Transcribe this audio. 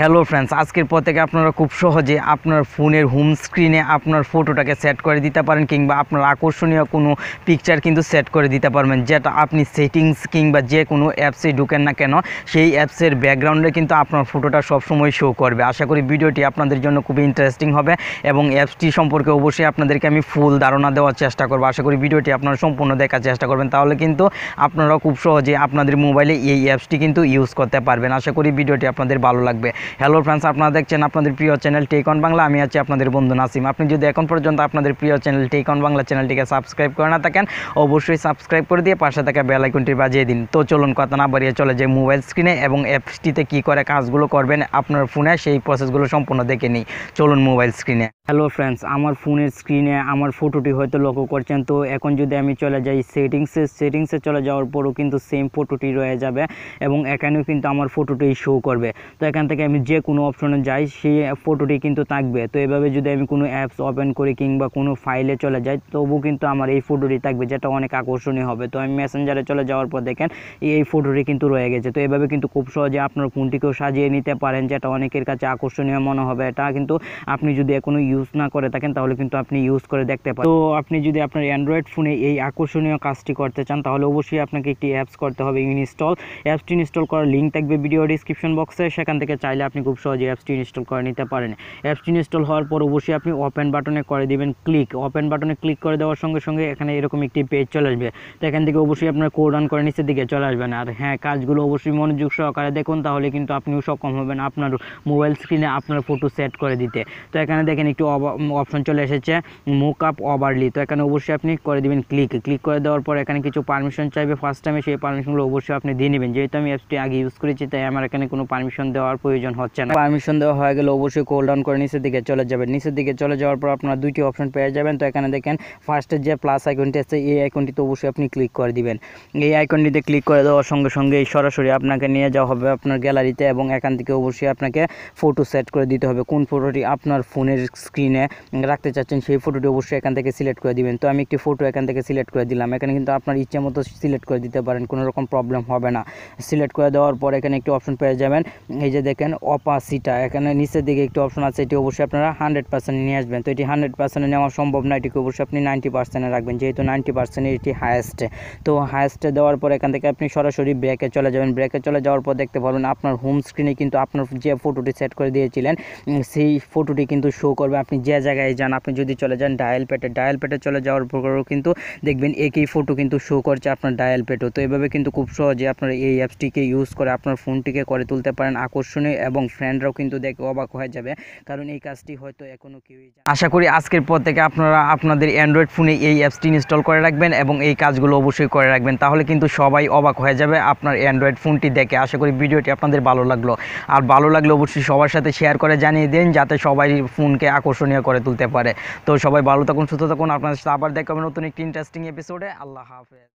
Hello friends আজকের পর থেকে আপনারা খুব সহজে আপনার ফোনের হোম স্ক্রিনে আপনার ফটোটাকে সেট করে দিতে পারেন কিংবা আপনার আকর্ষণীয় কোনো পিকচার কিন্তু সেট করে দিতে পারবেন। যেটা আপনি সেটিংস কিংবা যে কোনো অ্যাপসে ঢুকেন না কেন, সেই অ্যাপসের ব্যাকগ্রাউন্ডে কিন্তু আপনার ফটোটা সবসময় শো করবে। আশা করি ভিডিওটি আপনাদের জন্য খুবই ইন্টারেস্টিং হবে এবং অ্যাপসটি সম্পর্কে অবশ্যই আপনাদেরকে আমি ফুল ধারণা দেওয়ার চেষ্টা করব। আশা করি ভিডিওটি আপনারা সম্পূর্ণ দেখার চেষ্টা করবেন, তাহলে কিন্তু আপনারা খুব সহজে আপনাদের মোবাইলে এই অ্যাপসটি কিন্তু ইউজ করতে পারবেন। আশা করি ভিডিওটি আপনাদের ভালো লাগবে। হ্যালো ফ্রেন্ডস আপনারা দেখছেন আপনাদের প্রিয় চ্যানেল টেক অন বাংলা আমি আছি আপনাদের বন্ধু নাসিম। আপনি যদি এখন পর্যন্ত আপনাদের প্রিয় চ্যানেল টেক অন বাংলা চ্যানেলটিকে সাবস্ক্রাইব করে না থাকেন, অবশ্যই সাবস্ক্রাইব করে দিয়ে পাশে থাকা বেল আইকনটি বাজিয়ে দিন। তো চলুন কথা না বাড়িয়ে চলে যে মোবাইল স্ক্রিনে এবং অ্যাপসটিতে কী করে কাজগুলো করবেন আপনার ফোনে সেই প্রসেসগুলো সম্পূর্ণ দেখে নিই। চলুন মোবাইল স্ক্রিনে হ্যালো ফ্রেন্ডস আমার ফোনের স্ক্রিনে আমার ফটোটি হয়তো লক্ষ্য করছেন, তো এখন যদি আমি চলে যাই সেটিংসে সেটিংসে চলে যাওয়ার পরও কিন্তু সেম ফটোটি রয়ে যাবে এবং এখানেও কিন্তু আমার ফটোটি শো করবে। তো এখান থেকে আমি যে কোনো অপশনে যাই, সেই ফটোটি কিন্তু থাকবে। তো এভাবে যদি আমি কোনো অ্যাপস ওপেন করি কিংবা কোনো ফাইলে চলে যাই, তবু কিন্তু আমার এই ফটোটি থাকবে, যেটা অনেক আকর্ষণীয় হবে। তো আমি মেসেঞ্জারে চলে যাওয়ার পর দেখেন, এই ফটোটি কিন্তু রয়ে গেছে। তো এভাবে কিন্তু খুব সহজে আপনার ফোনটিকেও সাজিয়ে নিতে পারেন, যেটা অনেকের কাছে আকর্ষণীয় মনে হবে। এটা কিন্তু আপনি যদি এখনও ইউজ না করে থাকেন, তাহলে কিন্তু আপনি ইউজ করে দেখতে পারেন। তো আপনি যদি আপনার অ্যান্ড্রয়েড ফোনে এই আকর্ষণীয় কাজটি করতে চান, তাহলে অবশ্যই আপনাকে একটি অ্যাপস করতে হবে, ইনস্টল। অ্যাপসটি ইনস্টল করার লিঙ্ক থাকবে ভিডিও ডিসক্রিপশন বক্সে সেখান থেকে চাইলে আপনি খুব সহজে অ্যাপসটি ইনস্টল করে নিতে পারেন। অ্যাপসটি ইনস্টল হওয়ার পর অবশ্যই আপনি ওপেন বাটনে করে দিবেন ক্লিক ওপেন বাটনে ক্লিক করে দেওয়ার সঙ্গে সঙ্গে এখানে এরকম একটি পেজ চলে আসবে। তো এখান থেকে অবশ্যই আপনার কোড অন করে নিচের দিকে চলে আসবেন। আর হ্যাঁ কাজগুলো অবশ্যই মনোযোগ সহকারে দেখুন, তাহলে কিন্তু আপনিও সক্ষম হবেন আপনার মোবাইল স্ক্রিনে আপনার ফটো সেট করে দিতে। তো এখানে দেখেন একটু অপশন চলে এসেছে মুক আপ ওভারলি তো এখানে অবশ্যই আপনি করে দিবেন ক্লিক ক্লিক করে দেওয়ার পর এখানে কিছু পারমিশন চাইবে। ফার্স্ট টাইমে সেই পারমিশনগুলো অবশ্যই আপনি দিয়ে নেবেন। যেহেতু আমি অ্যাপসটি আগে ইউজ করেছি, তাই আমার এখানে কোনো পারমিশন দেওয়ার প্রয়োজন হচ্ছে না। পারমিশন দেওয়া হয়ে গেলে অবশ্যই কোল ডাউন করে নিচের দিকে চলে যাবেন। নিচের দিকে চলে যাওয়ার পর আপনার দুইটি অপশন পেয়ে যাবেন। তো এখানে দেখেন ফার্স্টে যে প্লাস আইকনটি আছে, এই আইকনটিতে অবশ্যই আপনি ক্লিক করে দিবেন। এই আইকনটিতে ক্লিক করে দেওয়ার সঙ্গে সঙ্গে সরাসরি আপনাকে নিয়ে যাওয়া হবে আপনার গ্যালারিতে এবং এখান থেকে অবশ্যই আপনাকে ফটো সেট করে দিতে হবে। কোন ফটোটি আপনার ফোনের স্ক্রিনে রাখতে চাচ্ছেন, সেই ফটোটি অবশ্যই এখান থেকে সিলেক্ট করে দিবেন। তো আমি একটি ফটো এখান থেকে সিলেক্ট করে দিলাম। এখানে কিন্তু আপনার ইচ্ছে মতো সিলেক্ট করে দিতে পারেন, কোনো রকম প্রবলেম হবে না। সিলেক্ট করে দেওয়ার পর এখানে একটি অপশন পেয়ে যাবেন। এই যে দেখেন অপাসিটা এখানে নিচের দিকে একটি অপশন আছে, এটি অবশ্যই আপনারা হান্ড্রেড পার্সেন্ট নিয়ে আসবেন। তো এটি হান্ড্রেড পার্সেন্টে নেওয়া সম্ভব না, এটিকে অবশ্যই আপনি নাইনটি পার্সেন্টে রাখবেন, যেহেতু নাইনটি পার্সেন্ট এটি হায়েস্টে তো হায়েস্টে দেওয়ার পর এখান থেকে আপনি সরাসরি ব্রেকে চলে যাবেন। ব্রেকে চলে যাওয়ার পর দেখতে পারবেন আপনার হোম স্ক্রিনে কিন্তু আপনার যে ফটোটি সেট করে দিয়েছিলেন সেই ফটোটি কিন্তু শো করবে। আপনি যে জায়গায় যান, আপনি যদি চলে যান ডায়াল পেটে ডায়াল পেটে চলে যাওয়ার পরেও কিন্তু দেখবেন একই ফটো কিন্তু শো করছে আপনার ডায়াল পেটও তো এভাবে কিন্তু খুব সহজে আপনার এই অ্যাপসটিকে ইউজ করে, আপনার ফোনটিকে করে তুলতে পারেন। আকর্ষণীয় এবং ফ্রেন্ডরাও কিন্তু দেখে অবাক হয়ে যাবে। কারণ এই কাজটি হয়তো এখনও কেউই আশা করি আজকের পর থেকে আপনারা আপনাদের অ্যান্ড্রয়েড ফোনে এই অ্যাপসটি ইনস্টল করে রাখবেন এবং এই কাজগুলো অবশ্যই করে রাখবেন। তাহলে কিন্তু সবাই অবাক হয়ে যাবে আপনার অ্যান্ড্রয়েড ফোনটি দেখে। আশা করি ভিডিওটি আপনাদের ভালো লাগল। আর ভালো লাগলে অবশ্যই সবার সাথে শেয়ার করে জানিয়ে দিন, যাতে সবাই ফোনকে আকর্ষণীয় করে তুলতে পারে। তো সবাই ভালো থাকুন, সুস্থ থাকুন। আপনাদের সাথে আবার দেখা হবে নতুন একটি ইন্টারেস্টিং এপিসোডে আল্লাহ হাফেজ।